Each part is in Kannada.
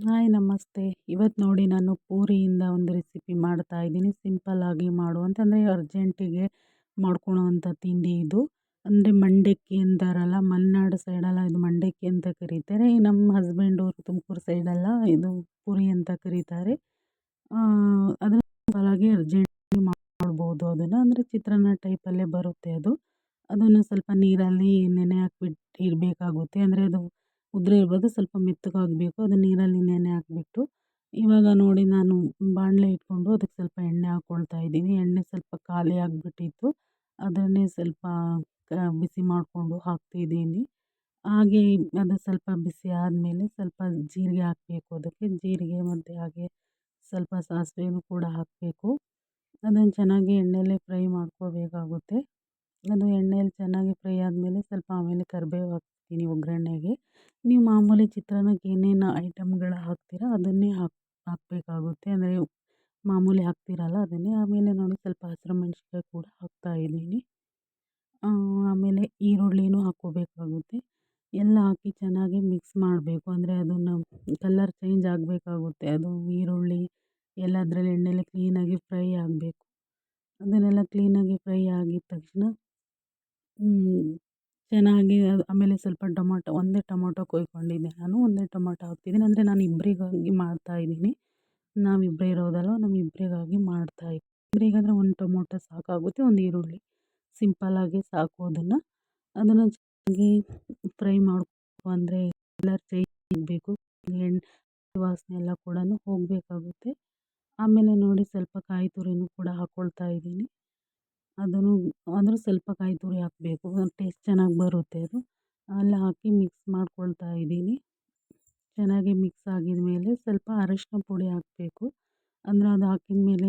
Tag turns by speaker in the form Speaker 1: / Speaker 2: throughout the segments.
Speaker 1: ಹಾಯ್, ನಮಸ್ತೆ. ಇವತ್ತು ನೋಡಿ ನಾನು ಪೂರಿಯಿಂದ ಒಂದು ರೆಸಿಪಿ ಮಾಡ್ತಾ ಇದ್ದೀನಿ. ಸಿಂಪಲ್ಲಾಗಿ ಮಾಡು ಅಂದರೆ ಅರ್ಜೆಂಟಿಗೆ ಮಾಡ್ಕೊಳೋವಂಥ ತಿಂಡಿ ಇದು. ಅಂದರೆ ಮಂಡಕ್ಕಿ ಅಂತಾರಲ್ಲ, ಮಲೆನಾಡು ಸೈಡಲ್ಲ ಇದು ಮಂಡಕ್ಕಿ ಅಂತ ಕರೀತಾರೆ. ನಮ್ಮ ಹಸ್ಬೆಂಡು ತುಮಕೂರು ಸೈಡಲ್ಲ ಇದು ಪೂರಿ ಅಂತ ಕರೀತಾರೆ. ಅದರ ಸಿಂಪಲ್ಲಾಗಿ ಅರ್ಜೆಂಟಾಗಿ ಮಾಡ್ಬೋದು ಅದನ್ನು. ಅಂದರೆ ಚಿತ್ರಾನ್ನ ಟೈಪಲ್ಲೇ ಬರುತ್ತೆ ಅದು. ಅದನ್ನು ಸ್ವಲ್ಪ ನೀರಲ್ಲಿ ನೆನೆ ಹಾಕ್ಬಿಟ್ಟು ಇಡಬೇಕಾಗುತ್ತೆ. ಅಂದರೆ ಅದು ಉದುರು ಇರ್ಬೋದು, ಸ್ವಲ್ಪ ಮೆತ್ತಗಾಗಬೇಕು ಅದನ್ನು ನೀರಲ್ಲಿ ನೆನೆ ಹಾಕ್ಬಿಟ್ಟು. ಇವಾಗ ನೋಡಿ ನಾನು ಬಾಣಲೆ ಇಟ್ಕೊಂಡು ಅದಕ್ಕೆ ಸ್ವಲ್ಪ ಎಣ್ಣೆ ಹಾಕ್ಕೊಳ್ತಾ ಇದ್ದೀನಿ. ಎಣ್ಣೆ ಸ್ವಲ್ಪ ಖಾಲಿ ಆಗಿಬಿಟ್ಟಿತ್ತು. ಅದನ್ನೇ ಸ್ವಲ್ಪ ಬಿಸಿ ಮಾಡಿಕೊಂಡು ಹಾಕ್ತಿದ್ದೀನಿ ಹಾಗೆ ಅದು ಸ್ವಲ್ಪ ಬಿಸಿ ಆದಮೇಲೆ ಸ್ವಲ್ಪ ಜೀರಿಗೆ ಹಾಕಬೇಕು ಅದಕ್ಕೆ. ಜೀರಿಗೆ ಮತ್ತು ಹಾಗೆ ಸ್ವಲ್ಪ ಸಾಸಿವೆನೂ ಕೂಡ ಹಾಕಬೇಕು. ಅದನ್ನು ಚೆನ್ನಾಗಿ ಎಣ್ಣೆಯಲ್ಲೇ ಫ್ರೈ ಮಾಡ್ಕೋಬೇಕಾಗುತ್ತೆ. ಅದು ಎಣ್ಣೆಯಲ್ಲಿ ಚೆನ್ನಾಗಿ ಫ್ರೈ ಆದಮೇಲೆ ಸ್ವಲ್ಪ ಆಮೇಲೆ ಕರಿಬೇವು ಹಾಕ್ತೀನಿ ಒಗ್ಗರಣೆಗೆ. ನೀವು ಮಾಮೂಲಿ ಚಿತ್ರಾನ್ನಕ್ಕೆ ಏನೇನು ಐಟಮ್ಗಳು ಹಾಕ್ತೀರ, ಅದನ್ನೇ ಹಾಕಿ, ಹಾಕಬೇಕಾಗುತ್ತೆ. ಅಂದರೆ ಮಾಮೂಲಿ ಹಾಕ್ತೀರಲ್ಲ, ಅದನ್ನೇ. ಆಮೇಲೆ ನಾನು ಸ್ವಲ್ಪ ಹಸಿರು ಮೆಣಸಿನ್ಕಾಯಿ ಕೂಡ ಹಾಕ್ತಾ ಹಾಕ್ತಾಯಿದ್ದೀನಿ ಆಮೇಲೆ ಈರುಳ್ಳಿನೂ ಹಾಕ್ಕೋಬೇಕಾಗುತ್ತೆ. ಎಲ್ಲ ಹಾಕಿ ಚೆನ್ನಾಗಿ ಮಿಕ್ಸ್ ಮಾಡಬೇಕು. ಅಂದರೆ ಅದನ್ನು ಕಲರ್ ಚೇಂಜ್ ಆಗಬೇಕಾಗುತ್ತೆ. ಅದು ಈರುಳ್ಳಿ ಎಲ್ಲ ಅದರಲ್ಲಿ ಎಣ್ಣೆಲಿ ಕ್ಲೀನಾಗಿ ಫ್ರೈ ಆಗಬೇಕು. ಅದನ್ನೆಲ್ಲ ಕ್ಲೀನಾಗಿ ಫ್ರೈ ಆಗಿದ ತಕ್ಷಣ ಚೆನ್ನಾಗಿ ಅದು ಆಮೇಲೆ ಸ್ವಲ್ಪ ಟೊಮೊಟೊ, ಒಂದೇ ಟೊಮೊಟೊ ಕೊಯ್ಕೊಂಡಿದ್ದೆ ನಾನು, ಒಂದೇ ಟೊಮೊಟೊ ಹಾಕ್ತಿದ್ದೀನಿ. ಅಂದರೆ ನಾನು ಇಬ್ಬರಿಗಾಗಿ ಮಾಡ್ತಾಯಿದ್ದೀನಿ ನಾವಿಬ್ಬರೇ ಇರೋದಲ್ವ ನಮ್ಮಿಬ್ಬರಿಗಾಗಿ ಮಾಡ್ತಾಯಿದ್ದೀನಿ ಇಬ್ಬರಿಗಾದ್ರೆ ಒಂದು ಟೊಮೊಟೊ ಸಾಕಾಗುತ್ತೆ, ಒಂದು ಈರುಳ್ಳಿ. ಸಿಂಪಲ್ಲಾಗಿ ಸಾಕು ಅದನ್ನು. ಅದನ್ನು ಚೆನ್ನಾಗಿ ಫ್ರೈ ಮಾಡ್ಕೊ, ಅಂದರೆ ಎಲ್ಲ ಚೇಂಜ್ ಎಣ್ಣೆ, ವಾಸನೆ ಎಲ್ಲ ಕೂಡ ಹೋಗಬೇಕಾಗುತ್ತೆ. ಆಮೇಲೆ ನೋಡಿ ಸ್ವಲ್ಪ ಕಾಯಿ ತುರಿನೂ ಕೂಡ ಹಾಕ್ಕೊಳ್ತಾ ಇದ್ದೀನಿ. ಅದನ್ನು ಅಂದರೆ ಸ್ವಲ್ಪ ಕಾಯಿ ತುರಿ ಹಾಕಬೇಕು. ಟೇಸ್ಟ್ ಚೆನ್ನಾಗಿ ಬರುತ್ತೆ ಅದು. ಎಲ್ಲ ಹಾಕಿ ಮಿಕ್ಸ್ ಮಾಡ್ಕೊಳ್ತಾ ಇದ್ದೀನಿ. ಚೆನ್ನಾಗಿ ಮಿಕ್ಸ್ ಆಗಿದ ಮೇಲೆ ಸ್ವಲ್ಪ ಅರಶಿನ ಪುಡಿ ಹಾಕಬೇಕು. ಅಂದರೆ ಅದು ಹಾಕಿದ ಮೇಲೆ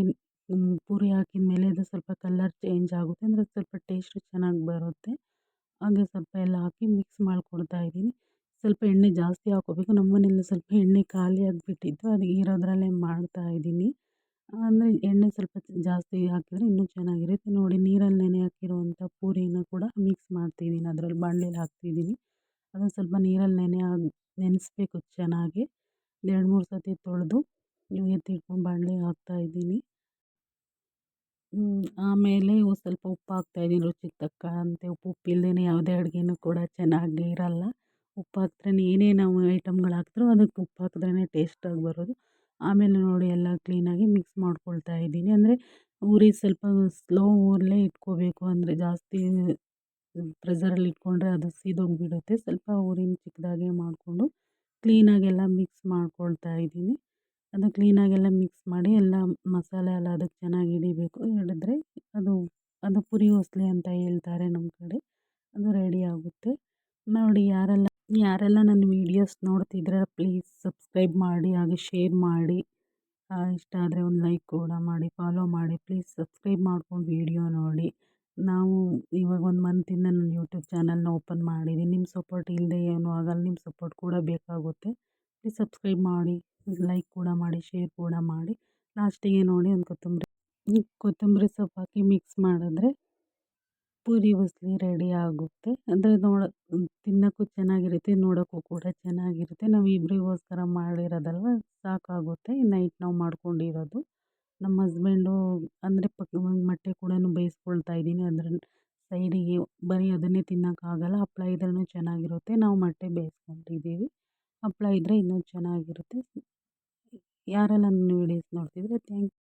Speaker 1: ಪೂರಿ ಹಾಕಿದ ಮೇಲೆ ಅದು ಸ್ವಲ್ಪ ಕಲ್ಲರ್ ಚೇಂಜ್ ಆಗುತ್ತೆ. ಅಂದರೆ ಸ್ವಲ್ಪ ಟೇಸ್ಟು ಚೆನ್ನಾಗಿ ಬರುತ್ತೆ. ಹಾಗೆ ಸ್ವಲ್ಪ ಎಲ್ಲ ಹಾಕಿ ಮಿಕ್ಸ್ ಮಾಡಿಕೊಡ್ತಾ ಇದ್ದೀನಿ. ಸ್ವಲ್ಪ ಎಣ್ಣೆ ಜಾಸ್ತಿ ಹಾಕ್ಕೋಬೇಕು. ನಮ್ಮ ಮನೆಯಲ್ಲಿ ಸ್ವಲ್ಪ ಎಣ್ಣೆ ಖಾಲಿ ಆಗಿಬಿಟ್ಟಿತ್ತು. ಅದು ಇರೋದ್ರಲ್ಲೇ ಮಾಡ್ತಾ ಇದ್ದೀನಿ. ಅಂದರೆ ಎಣ್ಣೆ ಸ್ವಲ್ಪ ಜಾಸ್ತಿ ಹಾಕಿದರೆ ಇನ್ನೂ ಚೆನ್ನಾಗಿರುತ್ತೆ. ನೋಡಿ, ನೀರಲ್ಲಿ ನೆನೆ ಹಾಕಿರುವಂಥ ಪೂರಿನ ಕೂಡ ಮಿಕ್ಸ್ ಮಾಡ್ತಿದ್ದೀನಿ. ಅದರಲ್ಲಿ ಬಾಣ್ಲಿಲಿ ಹಾಕ್ತಿದ್ದೀನಿ. ಅದನ್ನು ಸ್ವಲ್ಪ ನೀರಲ್ಲಿ ನೆನೆ ಆಗಿ ನೆನೆಸ್ಬೇಕು ಚೆನ್ನಾಗಿ. ಎರಡು, ಮೂರು ಸರ್ತಿ ತೊಳೆದು ಎತ್ತಿಟ್ಕೊಂಡು ಹಾಕ್ತಾ ಹಾಕ್ತಾಯಿದ್ದೀನಿ ಆಮೇಲೆ ಸ್ವಲ್ಪ ಉಪ್ಪು ಹಾಕ್ತಾಯಿದ್ದೀನಿ ರುಚಿಗೆ ತಕ್ಕಂತೆ ಉಪ್ಪು. ಉಪ್ಪಿಲ್ಲದೇ ಯಾವುದೇ ಅಡುಗೆನೂ ಕೂಡ ಚೆನ್ನಾಗಿ ಇರಲ್ಲ. ಉಪ್ಪು ಹಾಕಿದ್ರೆ ಏನೇ ನಾವು ಐಟಮ್ಗಳು ಹಾಕಿದ್ರೂ ಅದಕ್ಕೆ ಉಪ್ಪು ಹಾಕಿದ್ರೇ ಟೇಸ್ಟಾಗಿ ಬರೋದು. ಆಮೇಲೆ ನೋಡಿ ಎಲ್ಲ ಕ್ಲೀನಾಗಿ ಮಿಕ್ಸ್ ಮಾಡ್ಕೊಳ್ತಾ ಇದ್ದೀನಿ. ಅಂದರೆ ಉರಿ ಸ್ವಲ್ಪ ಸ್ಲೋ ಊರಲ್ಲೇ ಇಟ್ಕೋಬೇಕು. ಅಂದರೆ ಜಾಸ್ತಿ ಪ್ರೆಸರಲ್ಲಿ ಇಟ್ಕೊಂಡ್ರೆ ಅದು ಸೀದೋಗಿಬಿಡುತ್ತೆ. ಸ್ವಲ್ಪ ಊರಿನ ಚಿಕ್ಕದಾಗೆ ಮಾಡಿಕೊಂಡು ಕ್ಲೀನಾಗೆಲ್ಲ ಮಿಕ್ಸ್ ಮಾಡ್ಕೊಳ್ತಾ ಇದ್ದೀನಿ. ಅದು ಕ್ಲೀನಾಗೆಲ್ಲ ಮಿಕ್ಸ್ ಮಾಡಿ ಎಲ್ಲ ಮಸಾಲೆ ಎಲ್ಲ ಅದಕ್ಕೆ ಚೆನ್ನಾಗಿ ಹಿಡಿಬೇಕು. ಹಿಡಿದ್ರೆ ಅದು ಅದು ಪುರಿ ಹೊಸಲೆ ಅಂತ ಹೇಳ್ತಾರೆ ನಮ್ಮ ಕಡೆ. ಅದು ರೆಡಿ ಆಗುತ್ತೆ. ನೋಡಿ ಯಾರೆಲ್ಲ ಯಾರೆಲ್ಲ ನನ್ನ ವೀಡಿಯೋಸ್ ನೋಡ್ತಿದ್ರೆ ಪ್ಲೀಸ್ ಸಬ್ಸ್ಕ್ರೈಬ್ ಮಾಡಿ, ಹಾಗೆ ಶೇರ್ ಮಾಡಿ. ಇಷ್ಟ ಆದರೆ ಒಂದು ಲೈಕ್ ಕೂಡ ಮಾಡಿ, ಫಾಲೋ ಮಾಡಿ, ಪ್ಲೀಸ್ ಸಬ್ಸ್ಕ್ರೈಬ್ ಮಾಡ್ಕೊಂಡು ವೀಡಿಯೋ ನೋಡಿ. ನಾವು ಇವಾಗ ಒಂದು ಮಂತಿಂದ ನನ್ನ ಯೂಟ್ಯೂಬ್ ಚಾನಲ್ನ ಓಪನ್ ಮಾಡಿದ್ದೀನಿ ನಿಮ್ಮ ಸಪೋರ್ಟ್ ಇಲ್ಲದೆ ಏನೂ ಆಗಲ್ಲ, ನಿಮ್ಮ ಸಪೋರ್ಟ್ ಕೂಡ ಬೇಕಾಗುತ್ತೆ. ಪ್ಲೀಸ್ ಸಬ್ಸ್ಕ್ರೈಬ್ ಮಾಡಿ, ಲೈಕ್ ಕೂಡ ಮಾಡಿ, ಶೇರ್ ಕೂಡ ಮಾಡಿ. ಲಾಸ್ಟಿಗೆ ನೋಡಿ ಒಂದು ಕೊತ್ತಂಬರಿ ಕೊತ್ತಂಬರಿ ಸೊಪ್ಪು ಹಾಕಿ ಮಿಕ್ಸ್ ಮಾಡಿದ್ರೆ ಪೂರಿ ಉಸ್ಲಿ ರೆಡಿ ಆಗುತ್ತೆ. ಅಂದರೆ ನೋಡ, ತಿನ್ನೋಕ್ಕೂ ಚೆನ್ನಾಗಿರುತ್ತೆ, ನೋಡೋಕ್ಕೂ ಕೂಡ ಚೆನ್ನಾಗಿರುತ್ತೆ. ನಾವು ಇಬ್ಬರಿಗೋಸ್ಕರ ಮಾಡಿರೋದಲ್ವ, ಸಾಕಾಗುತ್ತೆ. ನೈಟ್ ನಾವು ಮಾಡ್ಕೊಂಡಿರೋದು. ನಮ್ಮ ಹಸ್ಬೆಂಡು ಅಂದರೆ ಪಕ್ಕ ಮೊಟ್ಟೆ ಕೂಡ ಬೇಯಿಸ್ಕೊಳ್ತಾ ಇದ್ದೀನಿ. ಅದರ ಸೈಡಿಗೆ ಬರೀ ಅದನ್ನೇ ತಿನ್ನೋಕ್ಕಾಗಲ್ಲ ಹಪ್ಪಳ ಇದ್ರೂ ಚೆನ್ನಾಗಿರುತ್ತೆ. ನಾವು ಮೊಟ್ಟೆ ಬೇಯಿಸ್ಕೊಂಡಿದ್ದೀವಿ. ಹಪ್ಪಳ ಇದ್ದರೆ ಇನ್ನೂ ಚೆನ್ನಾಗಿರುತ್ತೆ. ಯಾರೆಲ್ಲ ನನ್ನ ವೀಡಿಯೋಸ್ ನೋಡ್ತಿದ್ರೆ ಥ್ಯಾಂಕ್